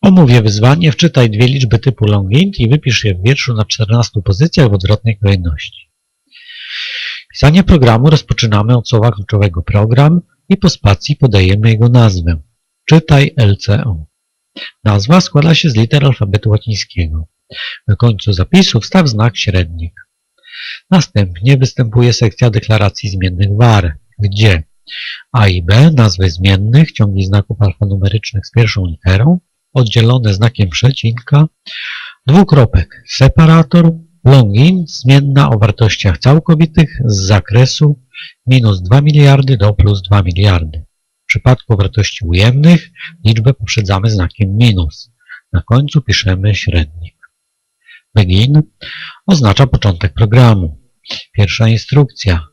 Omówię wyzwanie, wczytaj dwie liczby typu longint i wypisz je w wierszu na 14 pozycjach w odwrotnej kolejności. Pisanie programu rozpoczynamy od słowa kluczowego program i po spacji podajemy jego nazwę. Czytaj LCO. Nazwa składa się z liter alfabetu łacińskiego. Na końcu zapisu wstaw znak średnik. Następnie występuje sekcja deklaracji zmiennych var, gdzie a i b nazwy zmiennych, ciągi znaków alfanumerycznych z pierwszą literą, oddzielone znakiem przecinka, dwukropek, separator, longin, zmienna o wartościach całkowitych z zakresu minus 2 miliardy do plus 2 miliardy. W przypadku wartości ujemnych liczbę poprzedzamy znakiem minus. Na końcu piszemy średnik. Begin oznacza początek programu. Pierwsza instrukcja.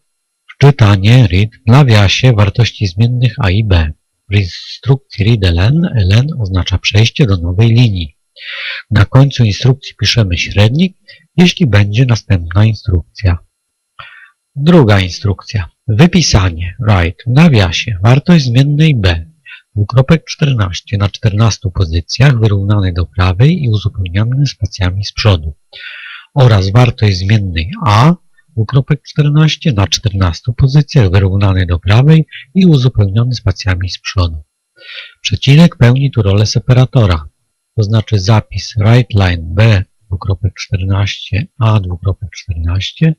Wczytanie read w nawiasie wartości zmiennych a i b. W instrukcji readLn ln oznacza przejście do nowej linii. Na końcu instrukcji piszemy średnik, jeśli będzie następna instrukcja. Druga instrukcja. Wypisanie write w nawiasie wartość zmiennej b dwukropek 14 na 14 pozycjach wyrównany do prawej i uzupełniany spacjami z przodu oraz wartość zmiennej a dwukropek 14 na 14 pozycjach wyrównany do prawej i uzupełniony spacjami z przodu. Przecinek pełni tu rolę separatora, to znaczy zapis writeLine b dwukropek 14 a dwukropek 14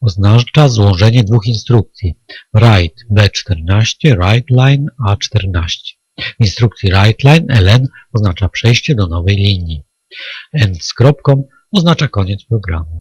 oznacza złożenie dwóch instrukcji write b14 writeLine a14. W instrukcji writeLine ln oznacza przejście do nowej linii. end z kropką oznacza koniec programu.